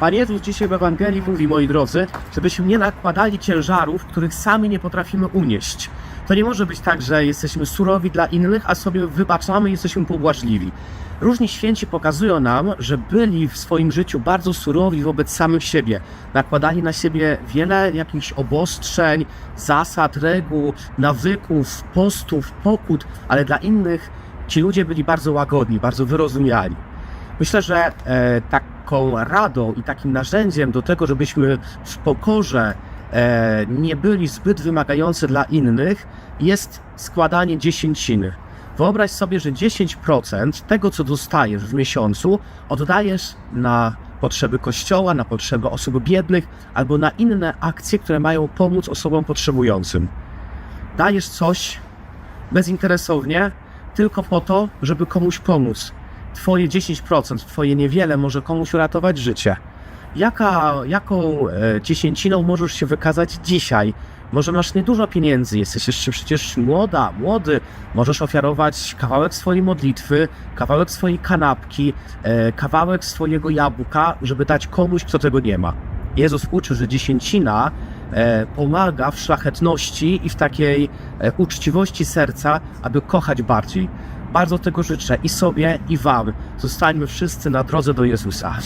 Pan Jezus dzisiaj w Ewangelii mówi, moi drodzy, żebyśmy nie nakładali ciężarów, których sami nie potrafimy unieść. To nie może być tak, że jesteśmy surowi dla innych, a sobie wybaczamy i jesteśmy pobłażliwi. Różni święci pokazują nam, że byli w swoim życiu bardzo surowi wobec samych siebie. Nakładali na siebie wiele jakichś obostrzeń, zasad, reguł, nawyków, postów, pokut, ale dla innych ci ludzie byli bardzo łagodni, bardzo wyrozumiali. Myślę, że e, taką radą i takim narzędziem do tego, żebyśmy w pokorze e, nie byli zbyt wymagający dla innych, jest składanie dziesięciny. Wyobraź sobie, że 10% tego, co dostajesz w miesiącu, oddajesz na potrzeby kościoła, na potrzeby osób biednych albo na inne akcje, które mają pomóc osobom potrzebującym. Dajesz coś bezinteresownie, tylko po to, żeby komuś pomóc. Twoje 10%, twoje niewiele może komuś uratować życie. Jaka, jaką e, dziesięciną możesz się wykazać dzisiaj? Może masz niedużo pieniędzy, jesteś jeszcze przecież młoda, młody, możesz ofiarować kawałek swojej modlitwy, kawałek swojej kanapki, e, kawałek swojego jabłka, żeby dać komuś, kto tego nie ma. Jezus uczy, że dziesięcina e, pomaga w szlachetności i w takiej uczciwości serca, aby kochać bardziej. Bardzo tego życzę i sobie, i Wam. Zostańmy wszyscy na drodze do Jezusa.